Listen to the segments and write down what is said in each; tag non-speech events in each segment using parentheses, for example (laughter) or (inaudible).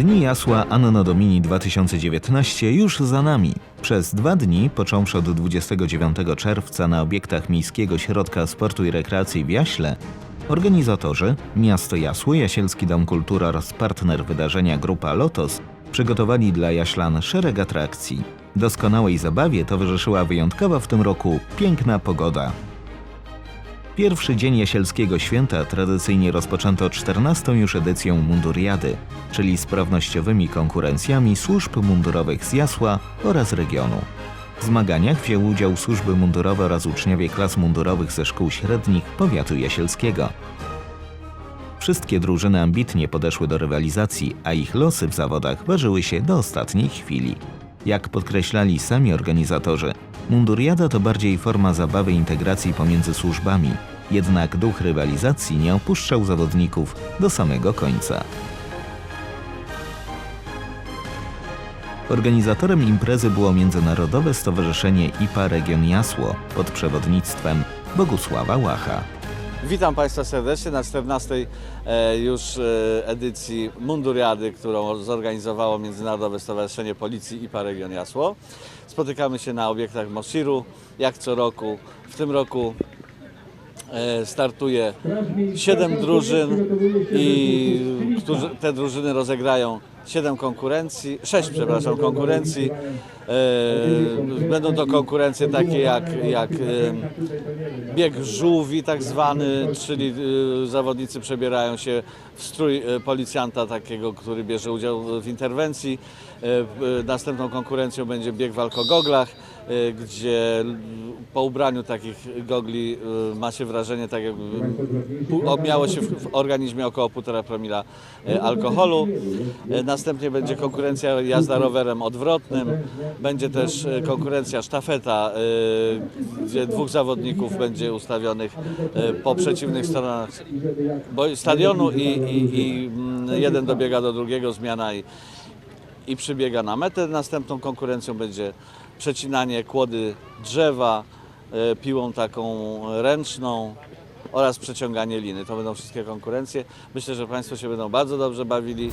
Dni Jasła Anno Domini 2019 już za nami. Przez dwa dni, począwszy od 29 czerwca na obiektach Miejskiego Środka Sportu i Rekreacji w Jaśle, organizatorzy, Miasto Jasło, Jasielski Dom Kultury oraz partner wydarzenia Grupa Lotos przygotowali dla Jaślan szereg atrakcji. Doskonałej zabawie towarzyszyła wyjątkowa w tym roku piękna pogoda. Pierwszy dzień jasielskiego święta tradycyjnie rozpoczęto 14. już edycją Munduriady, czyli sprawnościowymi konkurencjami służb mundurowych z Jasła oraz regionu. W zmaganiach wzięły udział służby mundurowe oraz uczniowie klas mundurowych ze szkół średnich powiatu jasielskiego. Wszystkie drużyny ambitnie podeszły do rywalizacji, a ich losy w zawodach ważyły się do ostatniej chwili. Jak podkreślali sami organizatorzy, munduriada to bardziej forma zabawy integracji pomiędzy służbami, jednak duch rywalizacji nie opuszczał zawodników do samego końca. Organizatorem imprezy było Międzynarodowe Stowarzyszenie IPA Region Jasło pod przewodnictwem Bogusława Łacha. Witam Państwa serdecznie na 14 e, już e, edycji Munduriady, którą zorganizowało Międzynarodowe Stowarzyszenie Policji IPA Region Jasło. Spotykamy się na obiektach Moshiru, jak co roku. W tym roku e, startuje 7 drużyn i te drużyny rozegrają 7 konkurencji, 6 przepraszam, konkurencji. E, Będą to konkurencje takie jak, jak e, bieg żółwi tak zwany, czyli e, zawodnicy przebierają się w strój policjanta takiego, który bierze udział w interwencji. Następną konkurencją będzie bieg w alkogoglach, gdzie po ubraniu takich gogli e, ma się wrażenie tak jakby miało się w organizmie około 1,5 promila e, alkoholu. Następnie będzie konkurencja jazda rowerem odwrotnym. Będzie też konkurencja sztafeta, gdzie dwóch zawodników będzie ustawionych po przeciwnych stronach stadionu i, i, i mm, jeden dobiega do drugiego, zmiana i, i przybiega na metę. Następną konkurencją będzie przecinanie kłody drzewa e, piłą taką ręczną oraz przeciąganie liny. To będą wszystkie konkurencje. Myślę, że Państwo się będą bardzo dobrze bawili.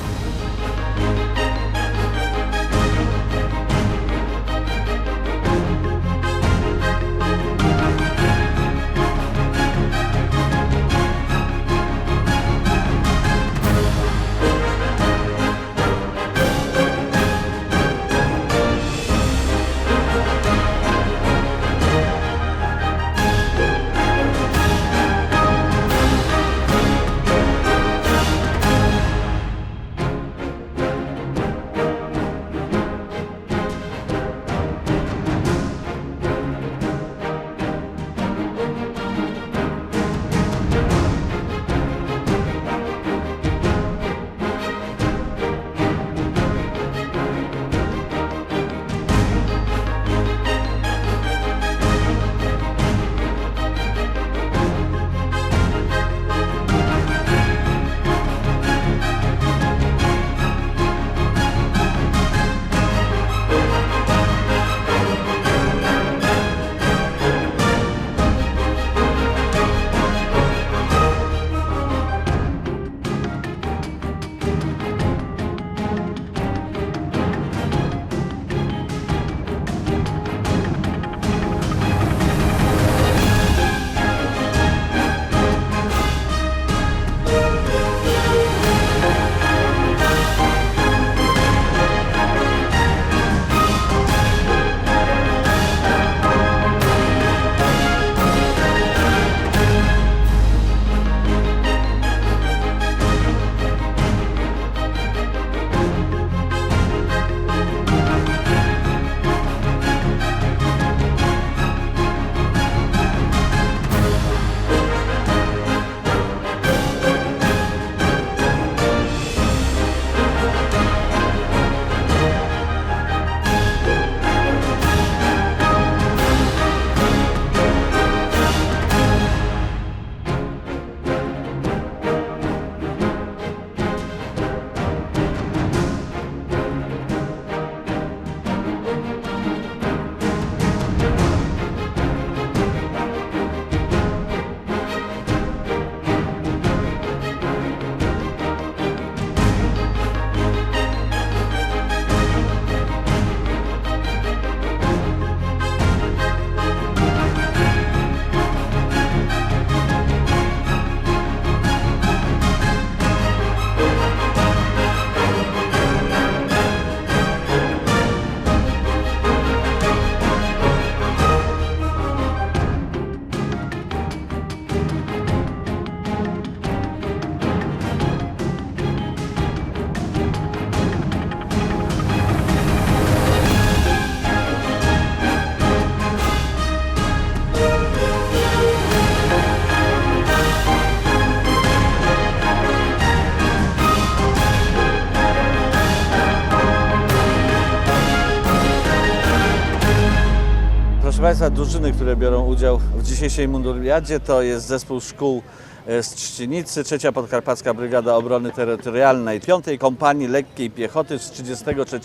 Państwa, drużyny, które biorą udział w dzisiejszej munduriadzie to jest zespół szkół z Trzcinicy, trzecia Podkarpacka Brygada Obrony Terytorialnej, 5 Kompanii Lekkiej Piechoty z 33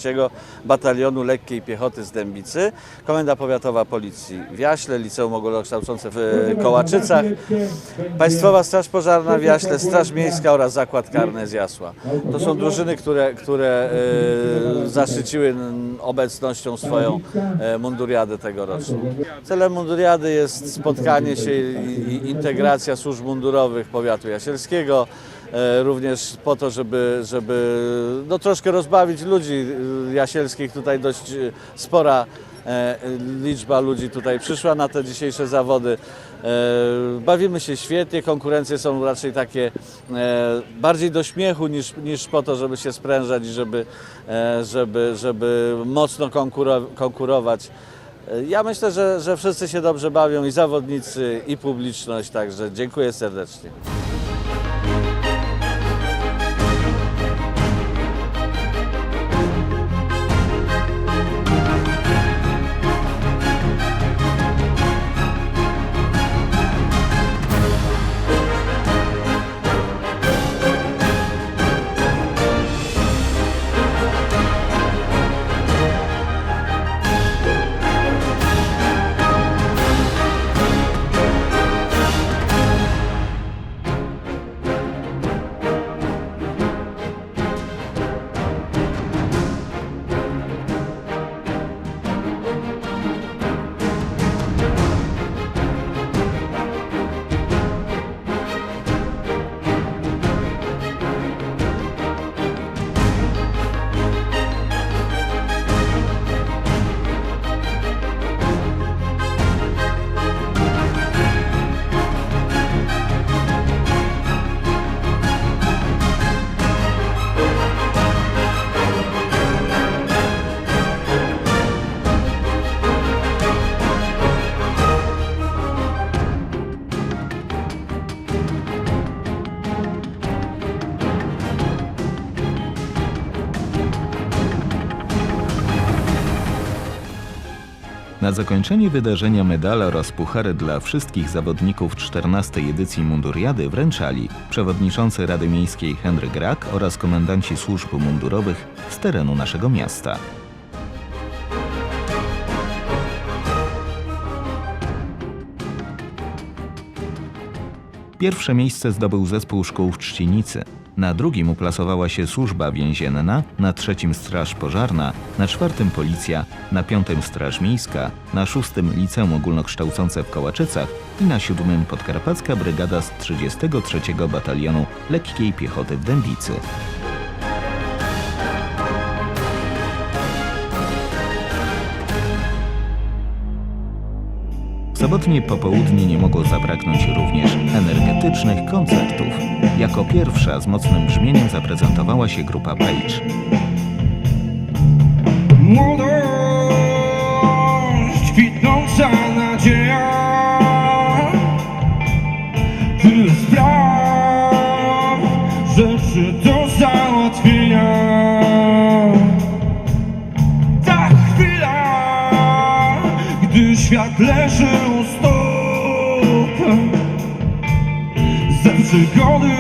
Batalionu Lekkiej Piechoty z Dębicy, Komenda Powiatowa Policji w Jaśle, Liceum Ogólnokształcące w e, Kołaczycach, Państwowa Straż Pożarna w Jaśle, Straż Miejska oraz Zakład Karny z Jasła. To są drużyny, które, które e, zaszczyciły obecnością swoją e, munduriadę tegoroczną. Celem munduriady jest spotkanie się i integracja służb mundurowych powiatu jasielskiego, e, również po to, żeby, żeby no, troszkę rozbawić ludzi jasielskich. Tutaj dość e, spora e, liczba ludzi tutaj przyszła na te dzisiejsze zawody. Bawimy się świetnie, konkurencje są raczej takie bardziej do śmiechu niż, niż po to, żeby się sprężać i żeby, żeby, żeby mocno konkuro, konkurować. Ja myślę, że, że wszyscy się dobrze bawią i zawodnicy, i publiczność, także dziękuję serdecznie. Zakończenie wydarzenia medale oraz puchary dla wszystkich zawodników 14 edycji Munduriady wręczali przewodniczący Rady Miejskiej Henryk Rak oraz komendanci służb mundurowych z terenu naszego miasta. Pierwsze miejsce zdobył zespół szkół w Trzcinicy. Na drugim uplasowała się służba więzienna, na trzecim straż pożarna, na czwartym policja, na piątym straż miejska, na szóstym liceum ogólnokształcące w Kołaczycach i na siódmym podkarpacka brygada z 33 Batalionu Lekkiej Piechoty w Dębicy. Sobotnie popołudnie nie mogło zabraknąć również energetycznych koncertów. Jako pierwsza z mocnym brzmieniem zaprezentowała się grupa Page. Młodość, Ze przygody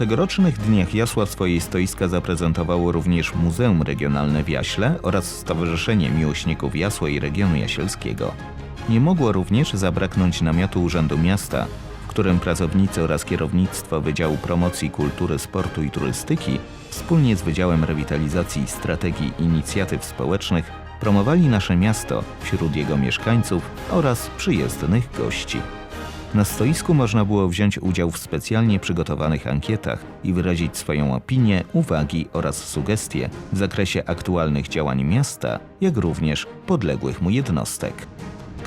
tegorocznych Dniach Jasła swoje stoiska zaprezentowało również Muzeum Regionalne w Jaśle oraz Stowarzyszenie Miłośników Jasła i Regionu Jasielskiego. Nie mogło również zabraknąć namiotu Urzędu Miasta, w którym pracownicy oraz kierownictwo Wydziału Promocji Kultury, Sportu i Turystyki wspólnie z Wydziałem Rewitalizacji i Strategii Inicjatyw Społecznych promowali nasze miasto wśród jego mieszkańców oraz przyjezdnych gości. Na stoisku można było wziąć udział w specjalnie przygotowanych ankietach i wyrazić swoją opinię, uwagi oraz sugestie w zakresie aktualnych działań miasta, jak również podległych mu jednostek.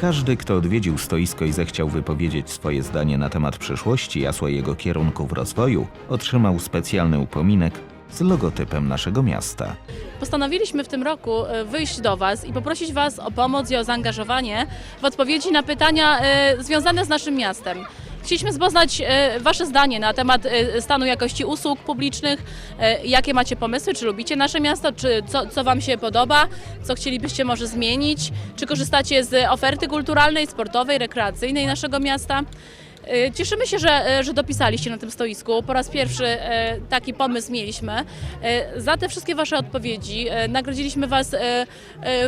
Każdy, kto odwiedził stoisko i zechciał wypowiedzieć swoje zdanie na temat przyszłości jasła jego kierunków rozwoju, otrzymał specjalny upominek z logotypem naszego miasta. Postanowiliśmy w tym roku e, wyjść do Was i poprosić Was o pomoc i o zaangażowanie w odpowiedzi na pytania e, związane z naszym miastem. Chcieliśmy poznać e, Wasze zdanie na temat stanu jakości usług publicznych, jakie macie pomysły, czy lubicie nasze miasto, czy co, co Wam się podoba, co chcielibyście może zmienić, czy korzystacie z oferty kulturalnej, sportowej, rekreacyjnej naszego miasta. E, Cieszymy się, że, e, że dopisaliście na tym stoisku. Po raz pierwszy e, taki pomysł mieliśmy. Za te wszystkie Wasze odpowiedzi nagrodziliśmy Was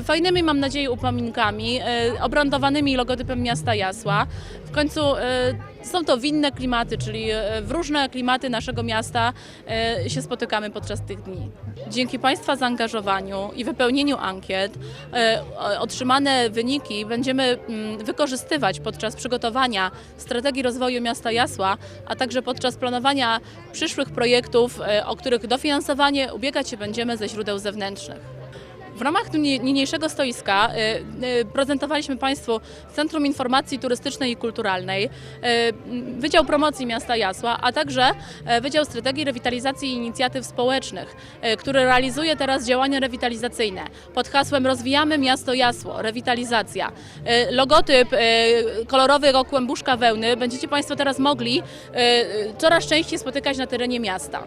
fajnymi, mam nadzieję, upominkami, obrandowanymi logotypem miasta Jasła. W końcu są to winne klimaty, czyli e, w różne klimaty naszego miasta e, się spotykamy podczas tych dni. Dzięki Państwa zaangażowaniu i wypełnieniu ankiet e, otrzymane wyniki będziemy mm, wykorzystywać podczas przygotowania strategii rozwoju miasta Jasła, a także podczas planowania przyszłych projektów, o których dofinansowanie ubiegać się będziemy ze źródeł zewnętrznych. W ramach ninie- niniejszego stoiska y, y, prezentowaliśmy Państwu Centrum Informacji Turystycznej i Kulturalnej, y, Wydział Promocji Miasta Jasła, a także Wydział Strategii Rewitalizacji i Inicjatyw Społecznych, który realizuje teraz działania rewitalizacyjne pod hasłem Rozwijamy Miasto Jasło, rewitalizacja. Logotyp kolorowego kłębuszka wełny będziecie Państwo teraz mogli coraz częściej spotykać na terenie miasta.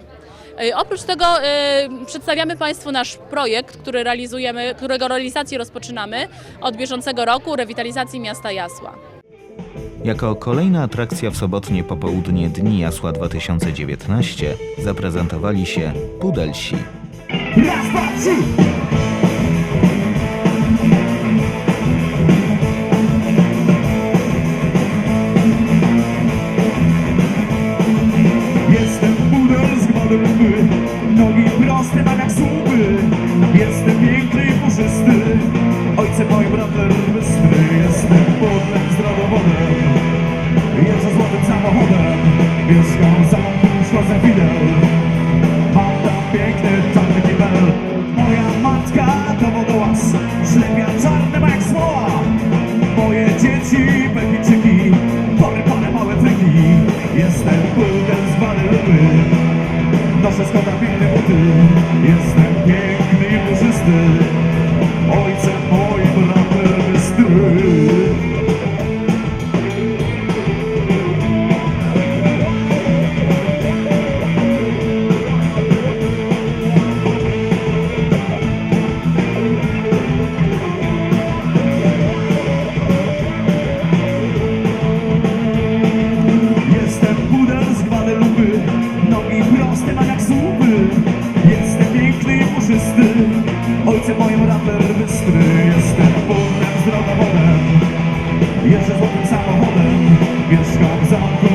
E, Oprócz tego e, przedstawiamy Państwu nasz projekt, który realizujemy, którego realizację rozpoczynamy od bieżącego roku rewitalizacji miasta Jasła. Jako kolejna atrakcja w sobotnie popołudnie Dni Jasła 2019 zaprezentowali się Pudelsi. Raz, dwa, trzy! Jestem pudel z Guadalupe Noszę skąd piękne buty. Jestem piękny i puszysty. Ojcem moim raper bystry Jestem pudlem z drogowodem Jeżdżę złotym samochodem. Mieszkam w zamku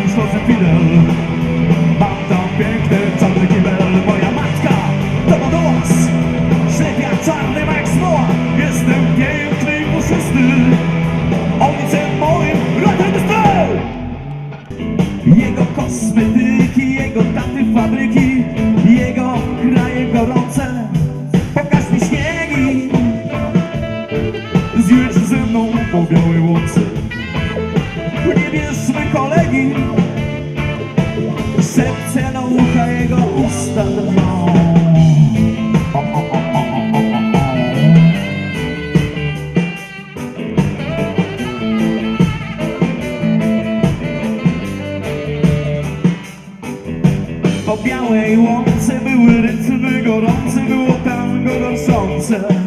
sun. (laughs)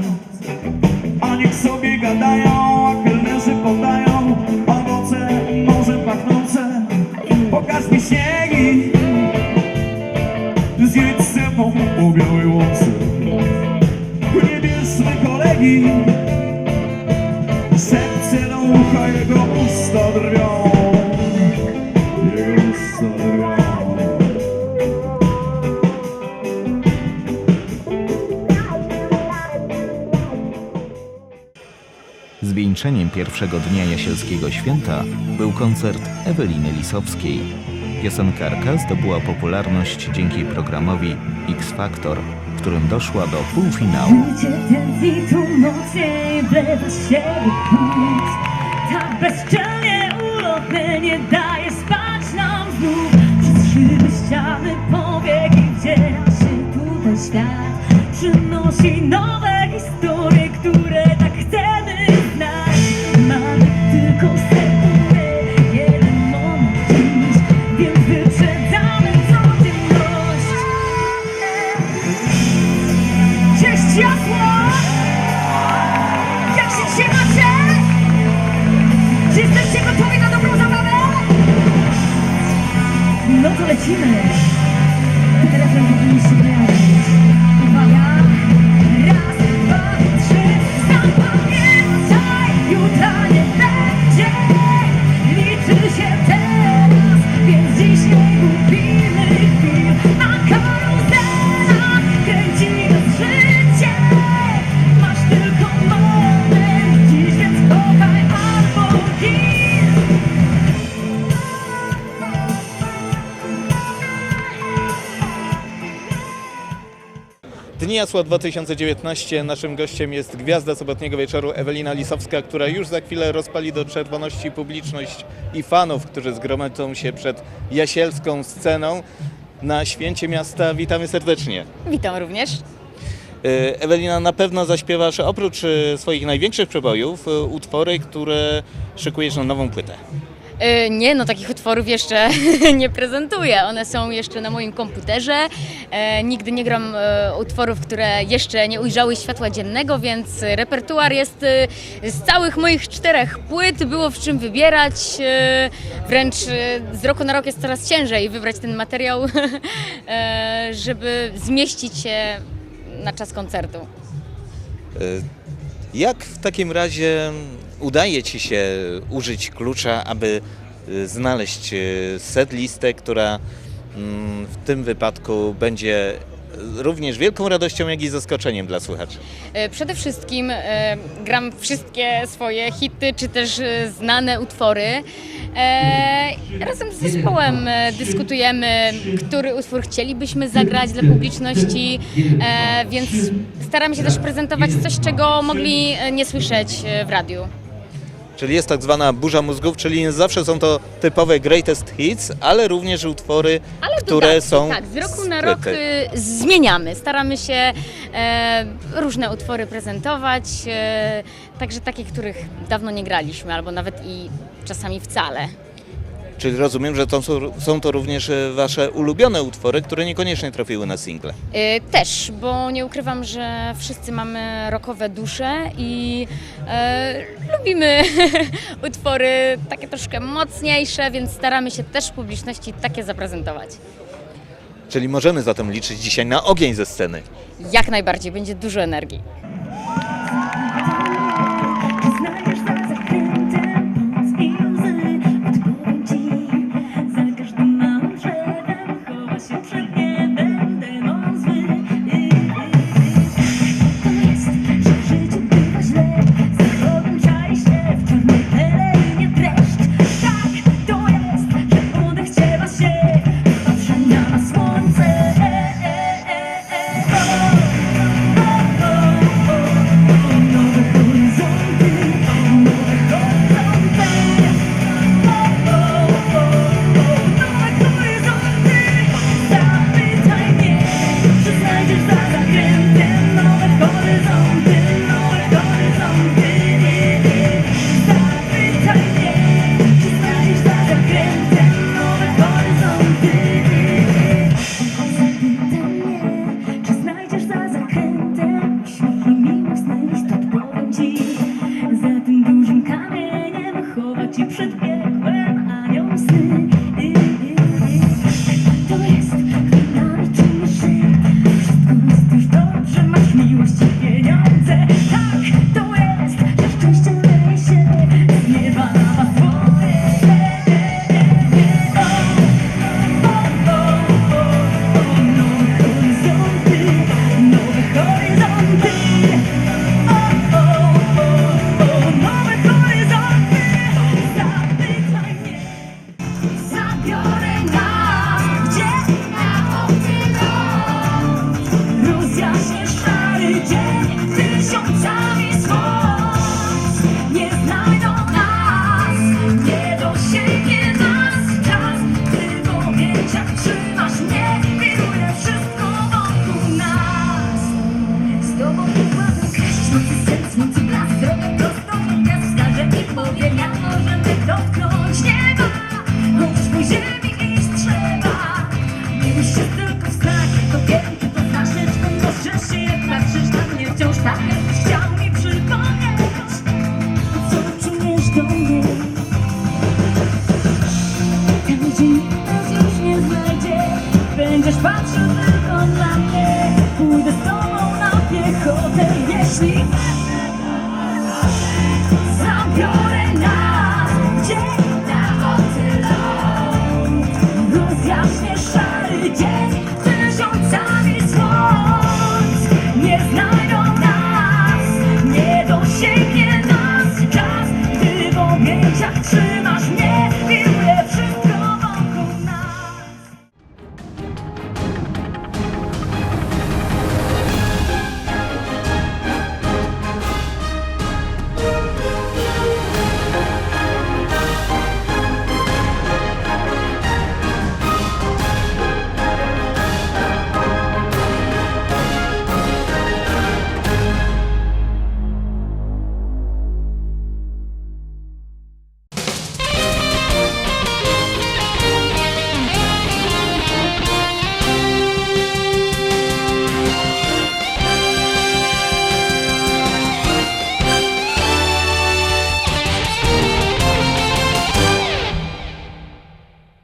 pierwszego dnia jasielskiego święta był koncert Eweliny Lisowskiej. Piosenkarka zdobyła popularność dzięki programowi X Factor, w którym doszła do półfinału. Tak bezczelnie ulotne nie daje spać nam znów Przez szyby ściany powieki wdziera się tutaj świat Przynosi nowe historie, które No Jasła 2019. Naszym gościem jest gwiazda sobotniego wieczoru Ewelina Lisowska, która już za chwilę rozpali do czerwoności publiczność i fanów, którzy zgromadzą się przed jasielską sceną na święcie miasta. Witamy serdecznie. Witam również. E, Ewelina, na pewno zaśpiewasz oprócz e, swoich największych przebojów e, utwory, które szykujesz na nową płytę. E, Nie, no takich utworów jeszcze (laughs) nie prezentuję. One są jeszcze na moim komputerze. E, nigdy nie gram e, utworów, które jeszcze nie ujrzały światła dziennego, więc repertuar jest z całych moich czterech płyt. Było w czym wybierać. Wręcz z roku na rok jest coraz ciężej wybrać ten materiał, (laughs) żeby zmieścić się na czas koncertu. Jak w takim razie udaje Ci się użyć klucza, aby e, znaleźć e, set listę, która mm, w tym wypadku będzie również wielką radością, jak i zaskoczeniem dla słuchaczy? E, Przede wszystkim e, gram wszystkie swoje hity, czy też e, znane utwory. E, razem z zespołem e, dyskutujemy, który utwór chcielibyśmy zagrać dla publiczności, e, więc staramy się też prezentować coś, czego mogli e, nie słyszeć e, w radiu. Czyli jest tak zwana burza mózgów, czyli nie zawsze są to typowe greatest hits, ale również utwory, Ale które dodatki, są Tak, z roku na rok y, zmieniamy. Staramy się e, różne utwory prezentować, e, także takie, których dawno nie graliśmy, albo nawet i czasami wcale. Czyli rozumiem, że to są, są to również e, Wasze ulubione utwory, które niekoniecznie trafiły na single. E, też, bo nie ukrywam, że wszyscy mamy rockowe dusze i e, lubimy (laughs) utwory takie troszkę mocniejsze, więc staramy się też publiczności takie zaprezentować. Czyli możemy zatem liczyć dzisiaj na ogień ze sceny. Jak najbardziej, będzie dużo energii.